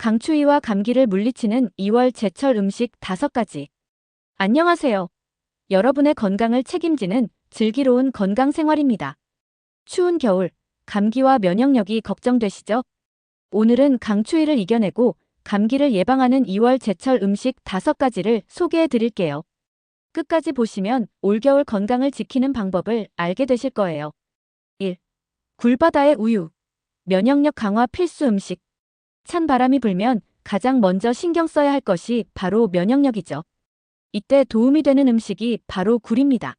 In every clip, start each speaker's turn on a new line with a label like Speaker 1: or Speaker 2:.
Speaker 1: 강추위와 감기를 물리치는 2월 제철 음식 5가지. 안녕하세요. 여러분의 건강을 책임지는 즐기로운 건강 생활입니다. 추운 겨울, 감기와 면역력이 걱정되시죠? 오늘은 강추위를 이겨내고 감기를 예방하는 2월 제철 음식 5가지를 소개해 드릴게요. 끝까지 보시면 올겨울 건강을 지키는 방법을 알게 되실 거예요. 1. 굴바다의 우유. 면역력 강화 필수 음식. 찬 바람이 불면 가장 먼저 신경 써야 할 것이 바로 면역력이죠. 이때 도움이 되는 음식이 바로 굴입니다.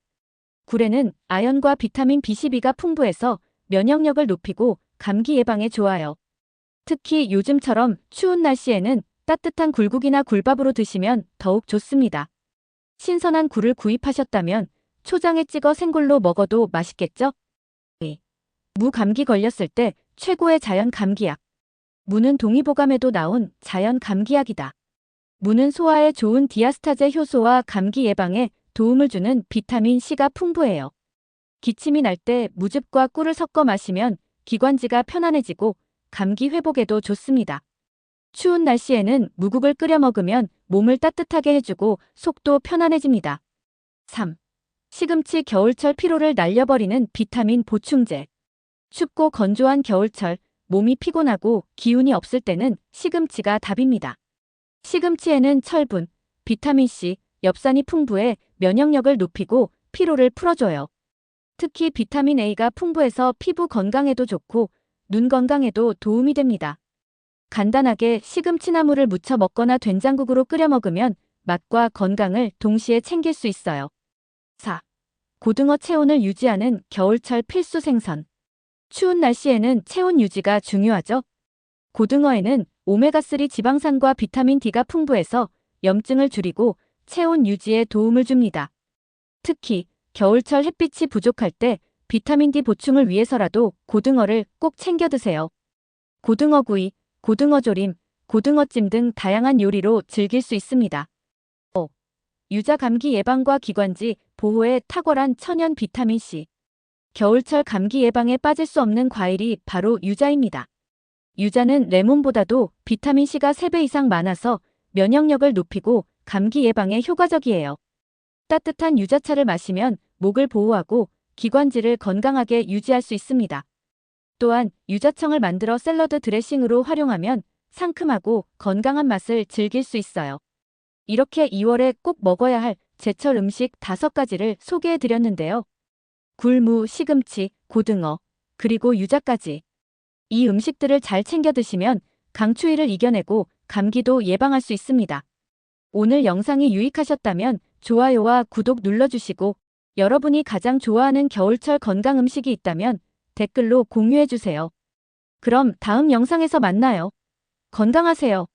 Speaker 1: 굴에는 아연과 비타민 B12가 풍부해서 면역력을 높이고 감기 예방에 좋아요. 특히 요즘처럼 추운 날씨에는 따뜻한 굴국이나 굴밥으로 드시면 더욱 좋습니다. 신선한 굴을 구입하셨다면 초장에 찍어 생굴로 먹어도 맛있겠죠? 네. 무 감기 걸렸을 때 최고의 자연 감기약. 무는 동의보감에도 나온 자연 감기약이다. 무는 소화에 좋은 디아스타제 효소와 감기 예방에 도움을 주는 비타민 C가 풍부해요. 기침이 날 때 무즙과 꿀을 섞어 마시면 기관지가 편안해지고 감기 회복에도 좋습니다. 추운 날씨에는 무국을 끓여 먹으면 몸을 따뜻하게 해주고 속도 편안해집니다. 3. 시금치 겨울철 피로를 날려버리는 비타민 보충제. 춥고 건조한 겨울철, 몸이 피곤하고 기운이 없을 때는 시금치가 답입니다. 시금치에는 철분, 비타민C, 엽산이 풍부해 면역력을 높이고 피로를 풀어줘요. 특히 비타민 A가 풍부해서 피부 건강에도 좋고 눈 건강에도 도움이 됩니다. 간단하게 시금치나물을 무쳐 먹거나 된장국으로 끓여 먹으면 맛과 건강을 동시에 챙길 수 있어요. 4. 고등어 체온을 유지하는 겨울철 필수 생선. 추운 날씨에는 체온 유지가 중요하죠. 고등어에는 오메가3 지방산과 비타민 D가 풍부해서 염증을 줄이고 체온 유지에 도움을 줍니다. 특히 겨울철 햇빛이 부족할 때 비타민 D 보충을 위해서라도 고등어를 꼭 챙겨 드세요. 고등어 구이, 고등어 조림, 고등어찜 등 다양한 요리로 즐길 수 있습니다. 5. 유자 감기 예방과 기관지 보호에 탁월한 천연 비타민 C. 겨울철 감기 예방에 빠질 수 없는 과일이 바로 유자입니다. 유자는 레몬보다도 비타민 C가 3배 이상 많아서 면역력을 높이고 감기 예방에 효과적이에요. 따뜻한 유자차를 마시면 목을 보호하고 기관지를 건강하게 유지할 수 있습니다. 또한 유자청을 만들어 샐러드 드레싱으로 활용하면 상큼하고 건강한 맛을 즐길 수 있어요. 이렇게 2월에 꼭 먹어야 할 제철 음식 5가지를 소개해 드렸는데요. 굴무, 시금치, 고등어, 그리고 유자까지. 이 음식들을 잘 챙겨 드시면 강추위를 이겨내고 감기도 예방할 수 있습니다. 오늘 영상이 유익하셨다면 좋아요와 구독 눌러주시고 여러분이 가장 좋아하는 겨울철 건강 음식이 있다면 댓글로 공유해주세요. 그럼 다음 영상에서 만나요. 건강하세요.